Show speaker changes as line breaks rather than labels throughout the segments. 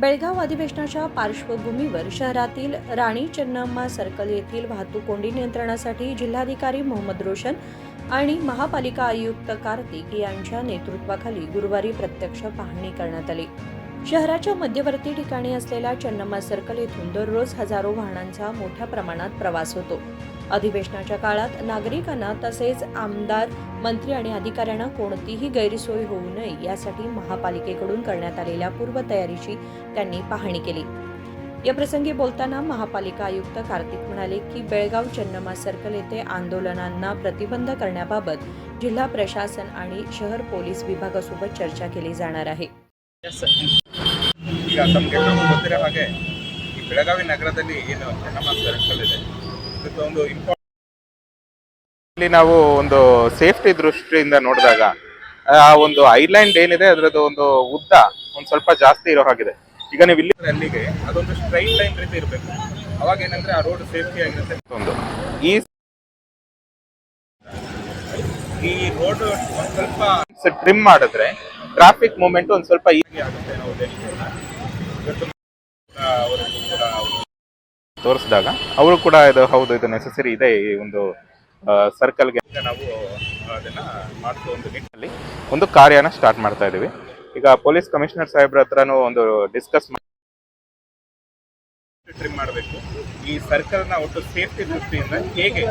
बेळगाव अधिवेशनाच्या पार्श्वभूमीवर शहरातील राणी चन्नम्मा सर्कल येथील वाहतूक कोंडी नियंत्रणासाठी जिल्हाधिकारी मोहम्मद रोशन आणि महापालिका आयुक्त कार्तिक यांच्या नेतृत्वाखाली गुरुवारी प्रत्यक्ष पाहणी करण्यात आली. शहराच्या मध्यवर्ती ठिकाणी असलेल्या चन्नम्मा सर्कल येथून दररोज हजारो वाहनांचा मोठ्या प्रमाणात प्रवास होतो. अधिवेशनाच्या काळात नागरिकांना तसेच आमदार मंत्री आणि अधिकाऱ्यांना कोणतीही गैरसोय होऊ नये यासाठी महापालिकेकडून करण्यात आलेल्या पूर्वतयारीची त्यांनी पाहणी केली. या प्रसंगी बोलताना महापालिका आयुक्त कार्तिक म्हणाले की बेळगाव चन्नमा सर्कल येथे आंदोलनांना प्रतिबंध करण्याबाबत जिल्हा प्रशासन आणि शहर पोलीस विभागासोबत चर्चा केली जाणार आहे.
ಈಗ ತಮಗೆ ಗೊತ್ತಿರೋ ಹಾಗೆ ಈ ಬೆಳಗಾವಿ ನಗರದಲ್ಲಿ ಏನು ಸರ್ಕಲ್ ಇದೆ ಇದಕ್ಕೆ ಒಂದು ಇಂಪಾರ್ಟೆಂಟ್ ನಾವು ಒಂದು ಸೇಫ್ಟಿ ದೃಷ್ಟಿಯಿಂದ ನೋಡಿದಾಗ, ಆ ಒಂದು ಐಲ್ಯಾಂಡ್ ಏನಿದೆ, ಅದರದ್ದು ಒಂದು ಉದ್ದ ಒಂದು ಸ್ವಲ್ಪ ಜಾಸ್ತಿ ಇರೋ ಹಾಗಿದೆ. ಈಗ ನೀವು ಇಲ್ಲಿ ಅಲ್ಲಿಗೆ ಅದೊಂದು ಸ್ಟ್ರೈಟ್ ಲೈನ್ ರೀತಿ ಇರಬೇಕು. ಅವಾಗ ಏನಂದ್ರೆ ಆ ರೋಡ್ ಸೇಫ್ಟಿ ಆಗಿರುತ್ತೆ. ಒಂದು. ಈ ಈ ರೋಡ್ ಒಂದು ಸ್ವಲ್ಪ ಟ್ರಿಮ್ ಮಾಡಿದ್ರೆ ಟ್ರಾಫಿಕ್ ಮೂಮೆಂಟ್ ಒಂದ್ ಸ್ವಲ್ಪ ಈಸಿ ಆಗುತ್ತೆ ತೋರಿಸಿದಾಗ ಅವರು ಕೂಡ ಇದು, ಹೌದು, ಇದು ನೆಸೆಸರಿ ಇದೆ ಈ ಒಂದು ಸರ್ಕಲ್ಗೆ ನಾವು ಅದನ್ನ ಮಾಡಿಸೋ ಒಂದು ನಿಟ್ಟಿನಲ್ಲಿ ಒಂದು ಕಾರ್ಯನ ಸ್ಟಾರ್ಟ್ ಮಾಡ್ತಾ ಇದೀವಿ ಈಗ ಪೊಲೀಸ್ ಕಮಿಷನರ್ ಸಾಹೇಬ್ರ ಹತ್ರನೂ ಒಂದು ಡಿಸ್ಕಸ್ ಟ್ರಿಮ್ ಮಾಡಬೇಕು. ಈ ಸರ್ಕಲ್ನ ಒಟ್ಟು ಸೇಫ್ಟಿ ದೃಷ್ಟಿಯಿಂದ ಹೇಗೆ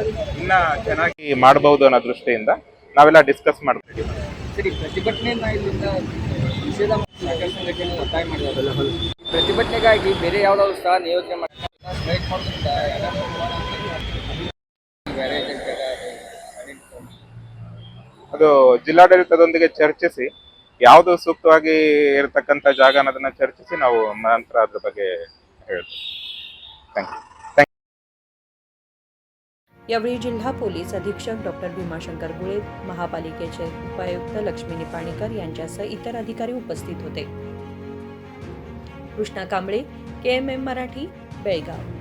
ಇನ್ನ ಚೆನ್ನಾಗಿ ಮಾಡಬಹುದು ಅನ್ನೋ ದೃಷ್ಟಿಯಿಂದ ನಾವೆಲ್ಲ ಡಿಸ್ಕಸ್ ಮಾಡ್ತೀವಿ.
ಸರಿ ಪ್ರತಿಭಟನೆಯನ್ನ ಇಲ್ಲಿಂದ ನಿಷೇಧ ಸಂಘಟನೆ ಒತ್ತಾಯ ಮಾಡಿದಾರಲ್ಲ ಪ್ರತಿಭಟನೆಗಾಗಿ ಬೇರೆ ಯಾವ್ದಾದ್ರು ಸ್ಥಳ ನಿಯೋಜನೆ ಮಾಡಿ ಸ್ಟ್ರೈಕ್ ಮಾಡೋದ್ರಿಂದ ಬೇರೆ ಜಾಗ
ಅದು ಜಿಲ್ಲಾಡಳಿತದೊಂದಿಗೆ ಚರ್ಚಿಸಿ, ಯಾವುದು ಸೂಕ್ತವಾಗಿ ಇರತಕ್ಕಂಥ ಜಾಗ ಅನ್ನೋದನ್ನ ಚರ್ಚಿಸಿ ನಾವು ನಂತರ ಅದ್ರ ಬಗ್ಗೆ ಹೇಳ್ತೀವಿ. ಥ್ಯಾಂಕ್ ಯು
यावेळी जिल्हा पोलीस अधीक्षक डॉक्टर भीमाशंकर गुळे महापालिकेचे उपायुक्त लक्ष्मी निपाणीकर यांच्यासह इतर अधिकारी उपस्थित होते. कृष्णा कांबळे के एम एम मराठी बेळगाव.